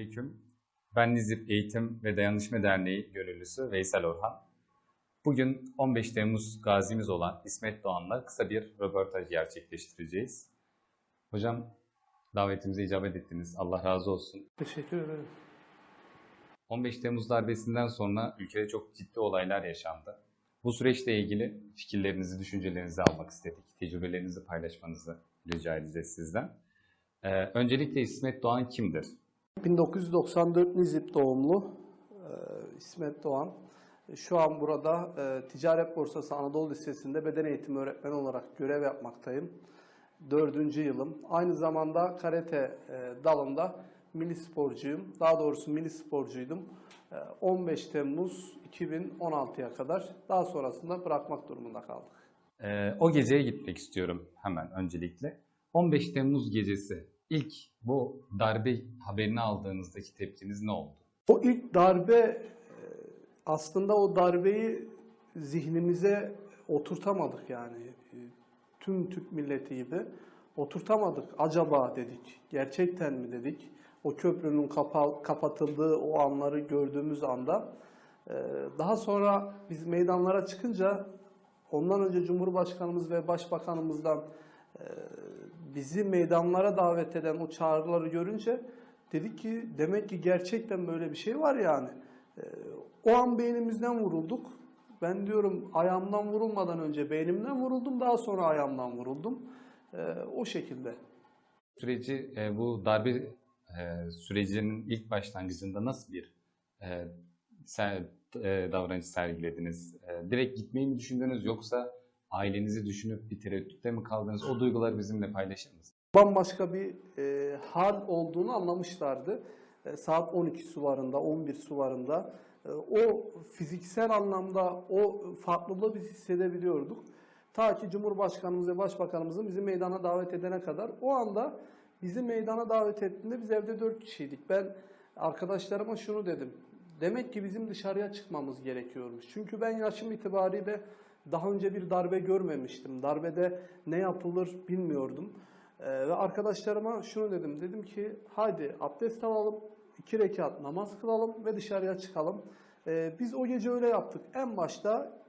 Selamünaleyküm. Ben Nizip Eğitim ve Dayanışma Derneği gönüllüsü Veysel Orhan. Bugün 15 Temmuz gazimiz olan İsmet Doğan'la kısa bir röportaj gerçekleştireceğiz. Hocam davetimize icabet ettiniz. Allah razı olsun. Teşekkür ederim. 15 Temmuz darbesinden sonra ülkede çok ciddi olaylar yaşandı. Bu süreçle ilgili fikirlerinizi, düşüncelerinizi almak istedik. Tecrübelerinizi paylaşmanızı rica edeceğiz sizden. Ee, öncelikle İsmet Doğan kimdir? 1994 Nizip doğumlu e, İsmet Doğan. Şu an burada e, Ticaret Borsası Anadolu Lisesi'nde beden eğitimi öğretmeni olarak görev yapmaktayım. Dördüncü yılım. Aynı zamanda karate e, dalında milli sporcuyum. Daha doğrusu milli sporcuydum. E, 15 Temmuz 2016'ya kadar. Daha sonrasında bırakmak durumunda kaldık. Ee, o geceye gitmek istiyorum hemen öncelikle. 15 Temmuz gecesi ilk bu darbe haberini aldığınızdaki tepkiniz ne oldu? O ilk darbe e, aslında o darbeyi zihnimize oturtamadık yani. E, Tüm Türk milleti gibi oturtamadık. Acaba dedik. Gerçekten mi dedik? O köprünün kapa- kapatıldığı o anları gördüğümüz anda e, daha sonra biz meydanlara çıkınca ondan önce Cumhurbaşkanımız ve Başbakanımızdan bizi meydanlara davet eden o çağrıları görünce dedik ki demek ki gerçekten böyle bir şey var yani. E, O an beynimizden vurulduk. Ben diyorum ayağımdan vurulmadan önce beynimden vuruldum daha sonra ayağımdan vuruldum. E, O şekilde. Süreci e, bu darbe e, sürecinin ilk başlangıcında nasıl bir e, e, davranış sergilediniz? E, direkt gitmeyi mi düşündünüz yoksa ailenizi düşünüp bir tereddütte mi kaldınız? O duyguları bizimle paylaşır mısınız? bambaşka bir e, hal olduğunu anlamışlardı. E, saat 12 sularında, 11 sularında e, o fiziksel anlamda o farklılığı biz hissedebiliyorduk. Ta ki Cumhurbaşkanımız ve Başbakanımızın bizi meydana davet edene kadar. O anda bizi meydana davet ettiğinde biz evde 4 kişiydik. Ben arkadaşlarıma şunu dedim. Demek ki bizim dışarıya çıkmamız gerekiyormuş. Çünkü ben yaşım itibariyle daha önce bir darbe görmemiştim. Darbede ne yapılır bilmiyordum. Ee, ve arkadaşlarıma şunu dedim. Dedim ki haydi abdest alalım, iki rekat namaz kılalım ve dışarıya çıkalım. Ee, biz o gece öyle yaptık. En başta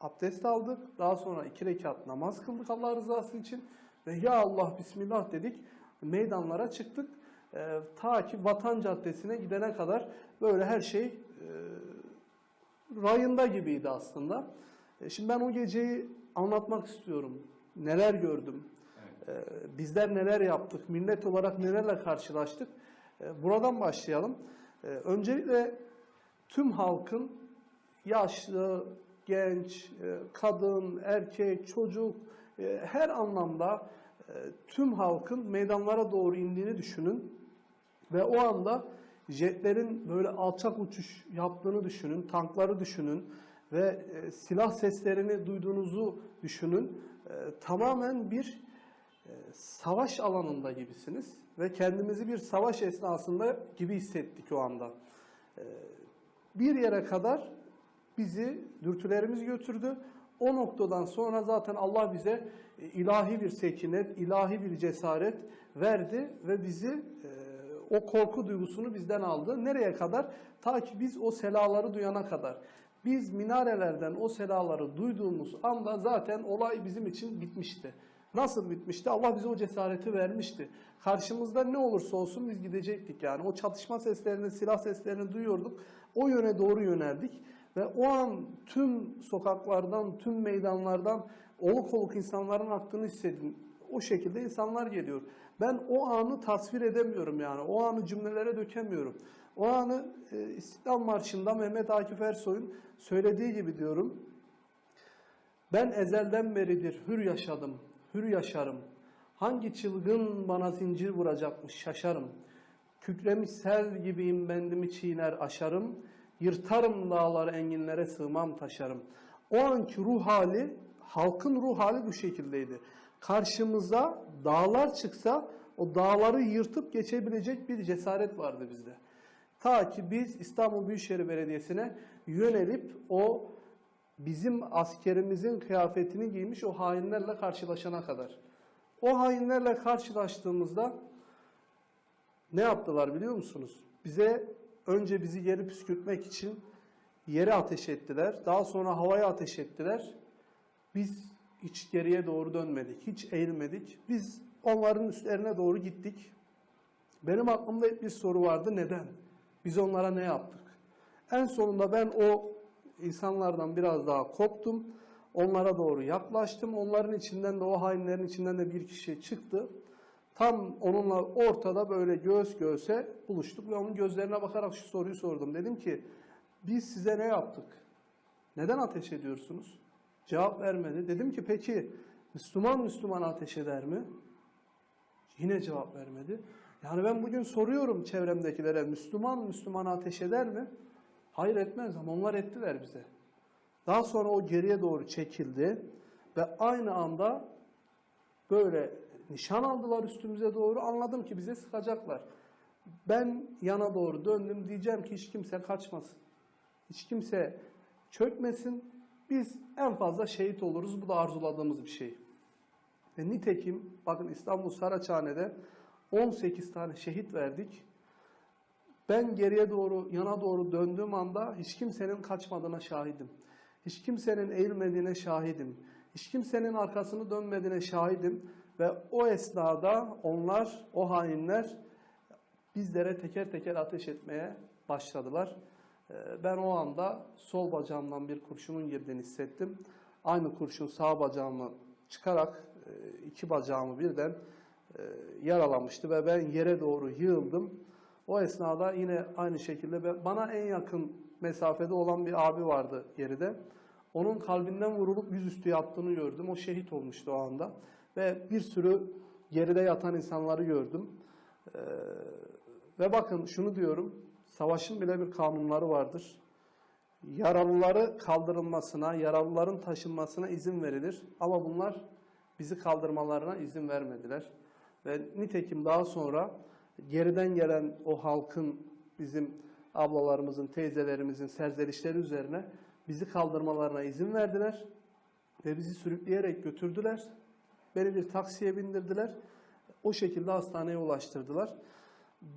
abdest aldık. Daha sonra iki rekat namaz kıldık Allah rızası için. Ve ya Allah Bismillah dedik. Meydanlara çıktık. Ee, ta ki Vatan Caddesi'ne gidene kadar böyle her şey e, rayında gibiydi aslında. E, Şimdi ben o geceyi anlatmak istiyorum. Neler gördüm, e, bizler neler yaptık, millet olarak nelerle karşılaştık. E, Buradan başlayalım. Öncelikle tüm halkın yaşlı, genç, kadın, erkek, çocuk her anlamda tüm halkın meydanlara doğru indiğini düşünün. Ve o anda jetlerin böyle alçak uçuş yaptığını düşünün, tankları düşünün ve e, silah seslerini duyduğunuzu düşünün. E, tamamen bir e, savaş alanında gibisiniz ve kendimizi bir savaş esnasında gibi hissettik o anda. E, bir yere kadar bizi dürtülerimiz götürdü. O noktadan sonra zaten Allah bize e, ilahi bir sekinet, ilahi bir cesaret verdi ve bizi e, o korku duygusunu bizden aldı. Nereye kadar? Ta ki biz o selaları duyana kadar. Biz minarelerden o selaları duyduğumuz anda zaten olay bizim için bitmişti. Nasıl bitmişti? Allah bize o cesareti vermişti. Karşımızda ne olursa olsun biz gidecektik yani. O çatışma seslerini, silah seslerini duyuyorduk. O yöne doğru yöneldik. Ve o an tüm sokaklardan, tüm meydanlardan oluk oluk insanların aktığını hissedin. O şekilde insanlar geliyor. Ben o anı tasvir edemiyorum yani. O anı cümlelere dökemiyorum. O anı e, İstiklal Marşı'nda Mehmet Akif Ersoy'un söylediği gibi diyorum. Ben ezelden beridir hür yaşadım, hür yaşarım. Hangi çılgın bana zincir vuracakmış şaşarım. Kükremiş sel gibiyim bendimi çiğner aşarım. Yırtarım dağları enginlere sığmam taşarım. O anki ruh hali, halkın ruh hali bu şekildeydi. Karşımıza dağlar çıksa o dağları yırtıp geçebilecek bir cesaret vardı bizde. Ta ki biz İstanbul Büyükşehir Belediyesi'ne yönelip o bizim askerimizin kıyafetini giymiş o hainlerle karşılaşana kadar. O hainlerle karşılaştığımızda ne yaptılar biliyor musunuz? bize önce bizi geri püskürtmek için yere ateş ettiler. Daha sonra havaya ateş ettiler. Biz hiç geriye doğru dönmedik, hiç eğilmedik. Biz onların üstlerine doğru gittik. Benim aklımda hep bir soru vardı. Neden? Biz onlara ne yaptık? En sonunda ben o insanlardan biraz daha koptum. Onlara doğru yaklaştım. Onların içinden de o hainlerin içinden de bir kişi çıktı. Tam onunla ortada böyle göğüs göğüse buluştuk ve onun gözlerine bakarak şu soruyu sordum. Dedim ki biz size ne yaptık? Neden ateş ediyorsunuz? Cevap vermedi. Dedim ki peki Müslüman Müslüman ateş eder mi? Yine cevap vermedi. Yani ben bugün soruyorum çevremdekilere Müslüman Müslüman ateş eder mi? Hayır etmez ama onlar ettiler bize. Daha sonra o geriye doğru çekildi ve aynı anda böyle nişan aldılar üstümüze doğru. Anladım ki bize sıkacaklar. Ben yana doğru döndüm. Diyeceğim ki hiç kimse kaçmasın. Hiç kimse çökmesin. Biz en fazla şehit oluruz. Bu da arzuladığımız bir şey. Ve nitekim bakın İstanbul Saraçhane'de 18 tane şehit verdik. Ben geriye doğru, yana doğru döndüğüm anda hiç kimsenin kaçmadığına şahidim. Hiç kimsenin eğilmediğine şahidim. Hiç kimsenin arkasını dönmediğine şahidim. Ve o esnada onlar, o hainler bizlere teker teker ateş etmeye başladılar. Ee, Ben o anda sol bacağımdan bir kurşunun girdiğini hissettim. Aynı kurşun sağ bacağımı çıkarak e, iki bacağımı birden yaralamıştı ve ben yere doğru yığıldım. O esnada yine aynı şekilde bana en yakın mesafede olan bir abi vardı geride. Onun kalbinden vurulup yüzüstü yattığını gördüm. O şehit olmuştu o anda. Ve bir sürü geride yatan insanları gördüm. Ee, ve bakın şunu diyorum. Savaşın bile bir kanunları vardır. Yaralıları kaldırılmasına, yaralıların taşınmasına izin verilir. Ama bunlar bizi kaldırmalarına izin vermediler. Ve nitekim daha sonra geriden gelen o halkın bizim ablalarımızın, teyzelerimizin serzenişleri üzerine bizi kaldırmalarına izin verdiler. Ve bizi sürükleyerek götürdüler. Beni bir taksiye bindirdiler. O şekilde hastaneye ulaştırdılar.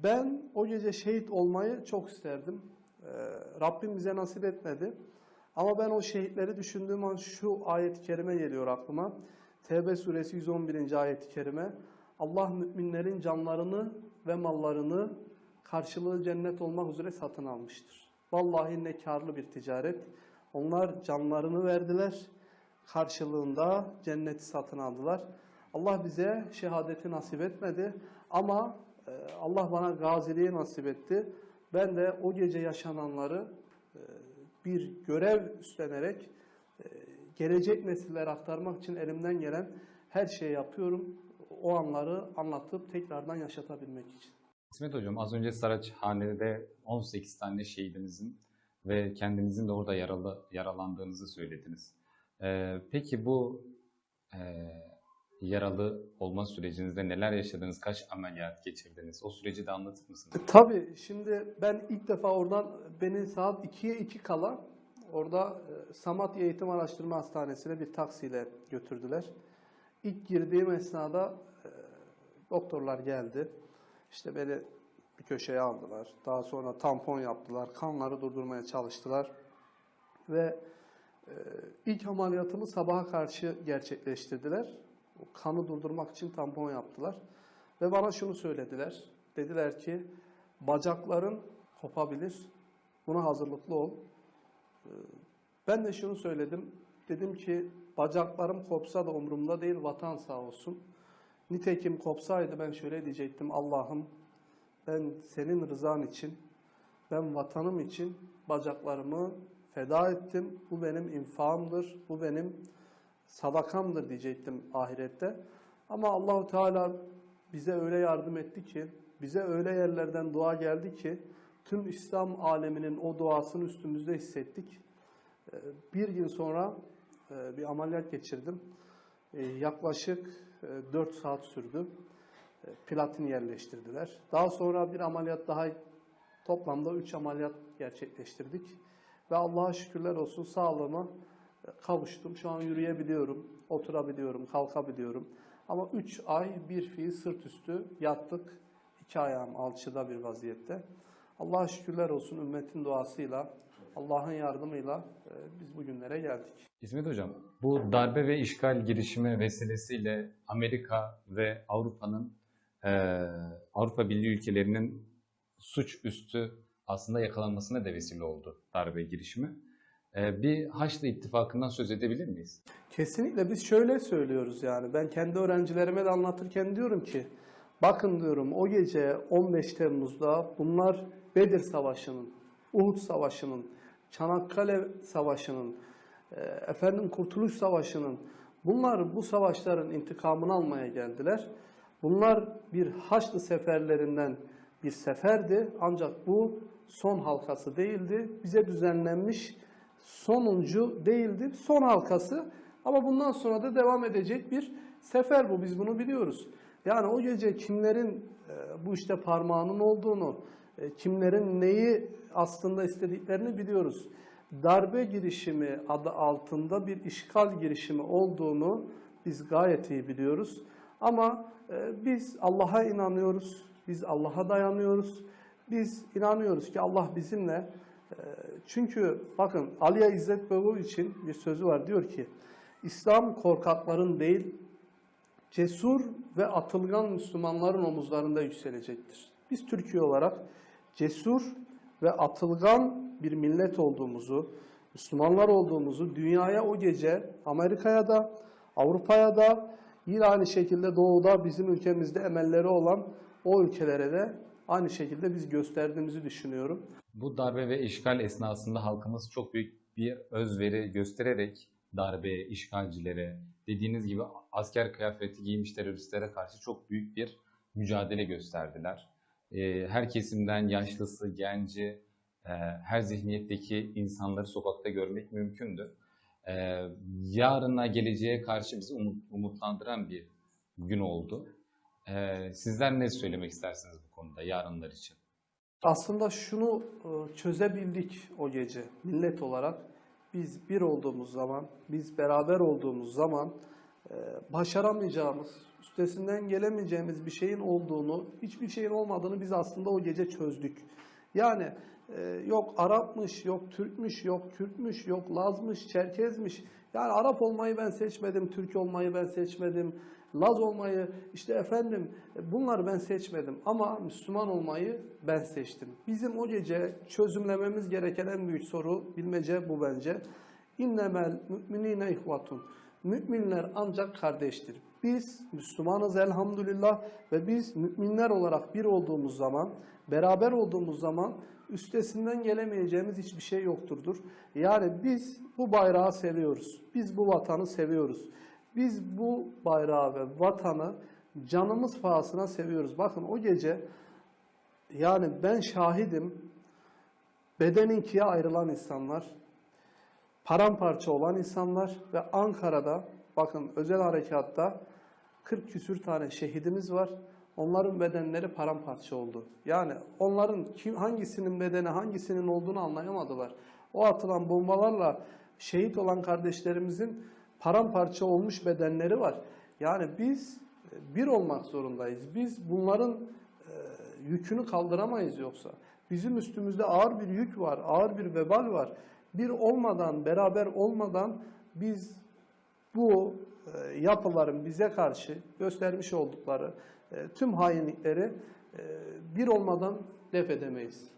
Ben o gece şehit olmayı çok isterdim. Ee, Rabbim bize nasip etmedi. Ama ben o şehitleri düşündüğüm an şu ayet-i kerime geliyor aklıma. Tevbe suresi 111. ayet-i kerime. Allah müminlerin canlarını ve mallarını karşılığı cennet olmak üzere satın almıştır. Vallahi ne karlı bir ticaret. Onlar canlarını verdiler. Karşılığında cenneti satın aldılar. Allah bize şehadeti nasip etmedi. Ama e, Allah bana gaziliği nasip etti. Ben de o gece yaşananları e, bir görev üstlenerek e, gelecek nesillere aktarmak için elimden gelen her şeyi yapıyorum. O anları anlatıp tekrardan yaşatabilmek için. İsmet Hocam az önce Saraçhane'de 18 tane şehidimizin ve kendinizin de orada yaralı, yaralandığınızı söylediniz. Ee, peki bu e, yaralı olma sürecinizde neler yaşadınız, kaç ameliyat geçirdiniz? O süreci de anlatır mısınız? E, Tabii şimdi ben ilk defa oradan beni saat 2'ye 2 kala orada e, Samatya Eğitim Araştırma Hastanesi'ne bir taksiyle götürdüler. İlk girdiğim esnada e, doktorlar geldi. İşte beni bir köşeye aldılar. Daha sonra tampon yaptılar. Kanları durdurmaya çalıştılar. Ve e, ilk ameliyatımı sabaha karşı gerçekleştirdiler. Kanı durdurmak için tampon yaptılar. Ve bana şunu söylediler. Dediler ki bacakların kopabilir. Buna hazırlıklı ol. Ee, Ben de şunu söyledim. Dedim ki bacaklarım kopsa da umurumda değil vatan sağ olsun. Nitekim kopsaydı ben şöyle diyecektim. Allah'ım ben senin rızan için, ben vatanım için bacaklarımı feda ettim. Bu benim infamdır, bu benim sadakamdır diyecektim ahirette. Ama Allahu Teala bize öyle yardım etti ki, bize öyle yerlerden dua geldi ki, tüm İslam aleminin o duasını üstümüzde hissettik. Ee, Bir gün sonra bir ameliyat geçirdim. Ee, Yaklaşık 4 saat sürdü. E, Platin yerleştirdiler. Daha sonra bir ameliyat daha toplamda 3 ameliyat gerçekleştirdik. Ve Allah'a şükürler olsun sağlığıma e, kavuştum. Şu an yürüyebiliyorum, oturabiliyorum, kalkabiliyorum. Ama 3 ay bir fiil sırt üstü yattık. İki ayağım alçıda bir vaziyette. Allah'a şükürler olsun ümmetin duasıyla, Allah'ın yardımıyla e, biz bugünlere geldik. İsmet Hocam, bu darbe ve işgal girişimi vesilesiyle Amerika ve Avrupa'nın eee, Avrupa Birliği ülkelerinin suçüstü aslında yakalanmasına da vesile oldu darbe girişimi. Eee, bir Haçlı İttifakı'ndan söz edebilir miyiz? Kesinlikle biz şöyle söylüyoruz yani ben kendi öğrencilerime de anlatırken diyorum ki bakın diyorum o gece 15 Temmuz'da bunlar Bedir Savaşı'nın, Uhud Savaşı'nın, Çanakkale Savaşı'nın, e, efendim Kurtuluş Savaşı'nın bunlar bu savaşların intikamını almaya geldiler. Bunlar bir Haçlı seferlerinden bir seferdi ancak bu son halkası değildi. Bize düzenlenmiş sonuncu değildi. Son halkası ama bundan sonra da devam edecek bir sefer bu. Biz bunu biliyoruz. Yani o gece kimlerin e, bu işte parmağının olduğunu, kimlerin neyi aslında istediklerini biliyoruz. Darbe girişimi adı altında bir işgal girişimi olduğunu biz gayet iyi biliyoruz. Ama e, biz Allah'a inanıyoruz, biz Allah'a dayanıyoruz. Biz inanıyoruz ki Allah bizimle. E, Çünkü bakın Aliye İzzet Begoğlu için bir sözü var. Diyor ki İslam korkakların değil cesur ve atılgan Müslümanların omuzlarında yükselecektir. Biz Türkiye olarak cesur ve atılgan bir millet olduğumuzu, Müslümanlar olduğumuzu dünyaya o gece Amerika'ya da Avrupa'ya da yine aynı şekilde doğuda bizim ülkemizde emelleri olan o ülkelere de aynı şekilde biz gösterdiğimizi düşünüyorum. Bu darbe ve işgal esnasında halkımız çok büyük bir özveri göstererek darbeye, işgalcilere, dediğiniz gibi asker kıyafeti giymiş teröristlere karşı çok büyük bir mücadele gösterdiler. Ee, Her kesimden yaşlısı, genci, e, her zihniyetteki insanları sokakta görmek mümkündü. Ee, Yarına, geleceğe karşı bizi umut- umutlandıran bir gün oldu. Ee, Sizler ne söylemek istersiniz bu konuda yarınlar için? Aslında şunu e, çözebildik o gece millet olarak. Biz bir olduğumuz zaman, biz beraber olduğumuz zaman e, başaramayacağımız, üstesinden gelemeyeceğimiz bir şeyin olduğunu, hiçbir şeyin olmadığını biz aslında o gece çözdük. Yani e, yok Arapmış, yok Türkmüş, yok Kürtmüş, yok Lazmış, Çerkezmiş. Yani Arap olmayı ben seçmedim, Türk olmayı ben seçmedim, Laz olmayı, işte efendim bunları ben seçmedim ama Müslüman olmayı ben seçtim. Bizim o gece çözümlememiz gereken en büyük soru, bilmece bu bence. İnnemel müminine ihvatun. Müminler ancak kardeştir. Biz Müslümanız elhamdülillah ve biz müminler olarak bir olduğumuz zaman, beraber olduğumuz zaman üstesinden gelemeyeceğimiz hiçbir şey yokturdur. Yani biz bu bayrağı seviyoruz. Biz bu vatanı seviyoruz. Biz bu bayrağı ve vatanı canımız pahasına seviyoruz. Bakın o gece yani ben şahidim beden ikiye ayrılan insanlar, paramparça olan insanlar ve Ankara'da bakın özel harekatta 40 küsür tane şehidimiz var. Onların bedenleri paramparça oldu. Yani onların kim hangisinin bedeni hangisinin olduğunu anlayamadılar. O atılan bombalarla şehit olan kardeşlerimizin paramparça olmuş bedenleri var. Yani biz bir olmak zorundayız. Biz bunların e, yükünü kaldıramayız yoksa. Bizim üstümüzde ağır bir yük var, ağır bir vebal var. Bir olmadan, beraber olmadan biz bu e, yapıların bize karşı göstermiş oldukları e, tüm hainlikleri e, bir olmadan def edemeyiz.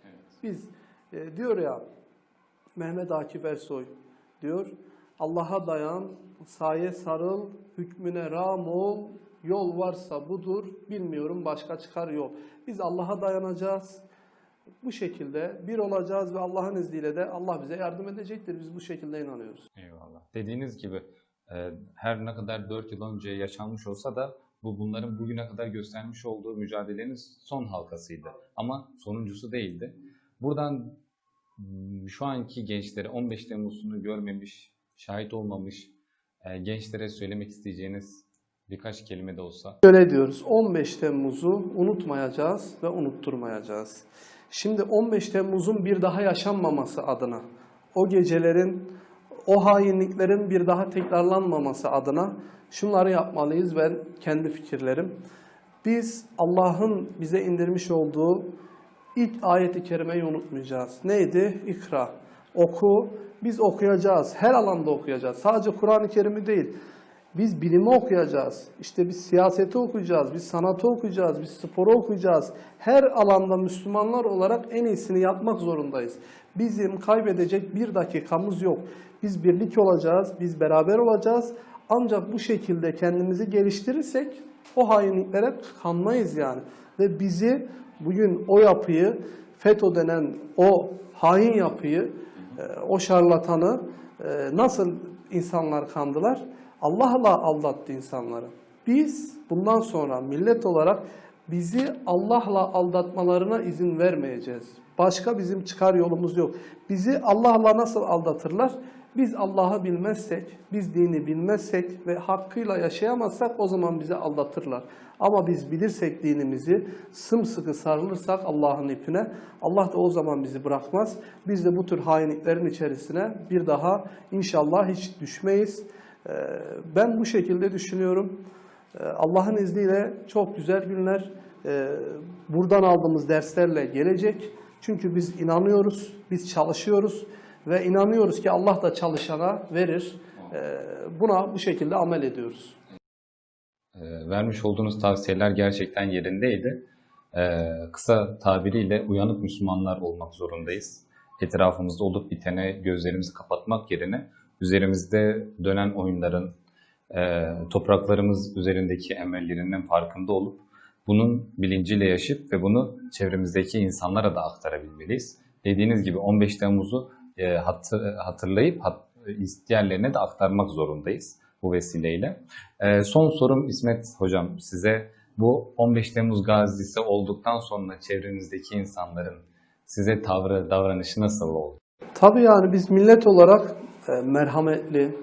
Biz e, diyor ya Mehmet Akif Ersoy diyor Allah'a dayan, saye sarıl, hükmüne ram ol, yol varsa budur, bilmiyorum başka çıkar yol. Biz Allah'a dayanacağız. Bu şekilde bir olacağız ve Allah'ın izniyle de Allah bize yardım edecektir. Biz bu şekilde inanıyoruz. Eyvallah. Dediğiniz gibi her ne kadar 4 yıl önce yaşanmış olsa da bu bunların bugüne kadar göstermiş olduğu mücadelenin son halkasıydı. Ama sonuncusu değildi. Buradan m, şu anki gençlere 15 Temmuz'unu görmemiş, şahit olmamış e, gençlere söylemek isteyeceğiniz birkaç kelime de olsa. Şöyle diyoruz 15 Temmuz'u unutmayacağız ve unutturmayacağız. Şimdi 15 Temmuz'un bir daha yaşanmaması adına o gecelerin o hainliklerin bir daha tekrarlanmaması adına şunları yapmalıyız ben kendi fikirlerim. Biz Allah'ın bize indirmiş olduğu ilk ayeti kerimeyi unutmayacağız. Neydi? İkra. Oku. Biz okuyacağız. Her alanda okuyacağız. Sadece Kur'an-ı Kerim'i değil. Biz bilimi okuyacağız. İşte biz siyaseti okuyacağız. Biz sanatı okuyacağız. Biz sporu okuyacağız. Her alanda Müslümanlar olarak en iyisini yapmak zorundayız. Bizim kaybedecek bir dakikamız yok. Biz birlik olacağız. Biz beraber olacağız. Ancak bu şekilde kendimizi geliştirirsek o hainliklere kanmayız yani. Ve bizi bugün o yapıyı, FETÖ denen o hain yapıyı, e, o şarlatanı e, nasıl insanlar kandılar? Allah'la aldattı insanları. Biz bundan sonra millet olarak bizi Allah'la aldatmalarına izin vermeyeceğiz. Başka bizim çıkar yolumuz yok. Bizi Allah'la nasıl aldatırlar? Biz Allah'ı bilmezsek, biz dini bilmezsek ve hakkıyla yaşayamazsak o zaman bizi aldatırlar. Ama biz bilirsek dinimizi, sımsıkı sarılırsak Allah'ın ipine, Allah da o zaman bizi bırakmaz. Biz de bu tür hainliklerin içerisine bir daha inşallah hiç düşmeyiz. Ee, Ben bu şekilde düşünüyorum. Ee, Allah'ın izniyle çok güzel günler e, buradan aldığımız derslerle gelecek. Çünkü biz inanıyoruz, biz çalışıyoruz ve inanıyoruz ki Allah da çalışana verir. Ee, Buna bu şekilde amel ediyoruz. Ee, vermiş olduğunuz tavsiyeler gerçekten yerindeydi. Ee, kısa tabiriyle uyanık Müslümanlar olmak zorundayız. Etrafımızda olup bitene gözlerimizi kapatmak yerine üzerimizde dönen oyunların, e, topraklarımız üzerindeki emellerinin farkında olup bunun bilinciyle yaşayıp ve bunu çevremizdeki insanlara da aktarabilmeliyiz. Dediğiniz gibi 15 Temmuz'u e, hatır- hatırlayıp hat, diğerlerine de aktarmak zorundayız bu vesileyle. Ee, son sorum İsmet Hocam size bu 15 Temmuz gazisi olduktan sonra çevrenizdeki insanların size tavrı, davranışı nasıl oldu? Tabii yani biz millet olarak e, merhametli,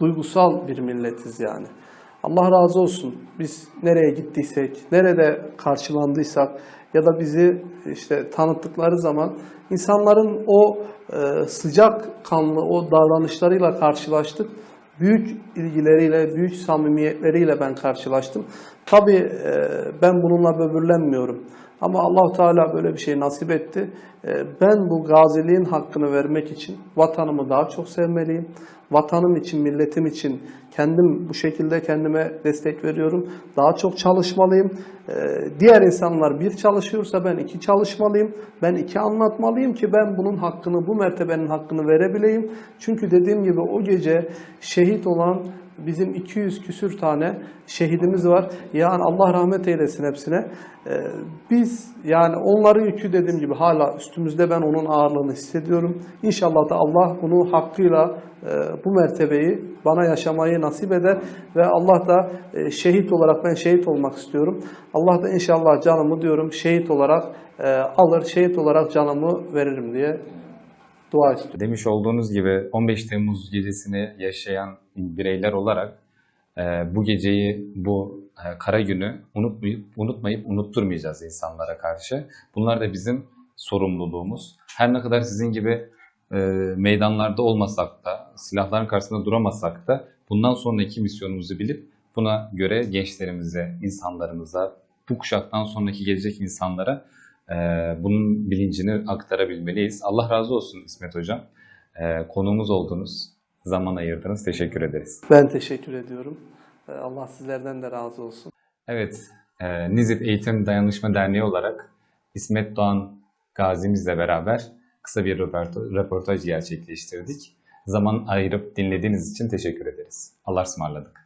duygusal bir milletiz yani. Allah razı olsun. Biz nereye gittiysek, nerede karşılandıysak ya da bizi işte tanıttıkları zaman insanların o e, sıcak kanlı o davranışlarıyla karşılaştık. Büyük ilgileriyle, büyük samimiyetleriyle ben karşılaştım. Tabii e, ben bununla böbürlenmiyorum. Ama allah Teala böyle bir şey nasip etti. Ee, Ben bu gaziliğin hakkını vermek için vatanımı daha çok sevmeliyim. Vatanım için, milletim için kendim bu şekilde kendime destek veriyorum. Daha çok çalışmalıyım. Ee, Diğer insanlar bir çalışıyorsa ben iki çalışmalıyım. Ben iki anlatmalıyım ki ben bunun hakkını, bu mertebenin hakkını verebileyim. Çünkü dediğim gibi o gece şehit olan bizim 200 küsür tane şehidimiz var. Yani Allah rahmet eylesin hepsine. Ee, biz yani onların yükü dediğim gibi hala üstümüzde ben onun ağırlığını hissediyorum. İnşallah da Allah bunu hakkıyla e, bu mertebeyi bana yaşamayı nasip eder ve Allah da e, şehit olarak ben şehit olmak istiyorum. Allah da inşallah canımı diyorum şehit olarak e, alır, şehit olarak canımı veririm diye dua istiyorum. Demiş olduğunuz gibi 15 Temmuz gecesini yaşayan bireyler olarak e, bu geceyi, bu e, kara günü unutmayıp, unutmayıp unutturmayacağız insanlara karşı. Bunlar da bizim sorumluluğumuz. Her ne kadar sizin gibi e, meydanlarda olmasak da, silahların karşısında duramasak da bundan sonraki misyonumuzu bilip buna göre gençlerimize, insanlarımıza, bu kuşaktan sonraki gelecek insanlara e, bunun bilincini aktarabilmeliyiz. Allah razı olsun İsmet Hocam. E, konuğumuz oldunuz, zaman ayırdınız. Teşekkür ederiz. Ben teşekkür ediyorum. Ee, Allah sizlerden de razı olsun. Evet, e, Nizip Eğitim Dayanışma Derneği olarak İsmet Doğan gazimizle beraber kısa bir röportaj, röportaj gerçekleştirdik. Zaman ayırıp dinlediğiniz için teşekkür ederiz. Allah'a ısmarladık.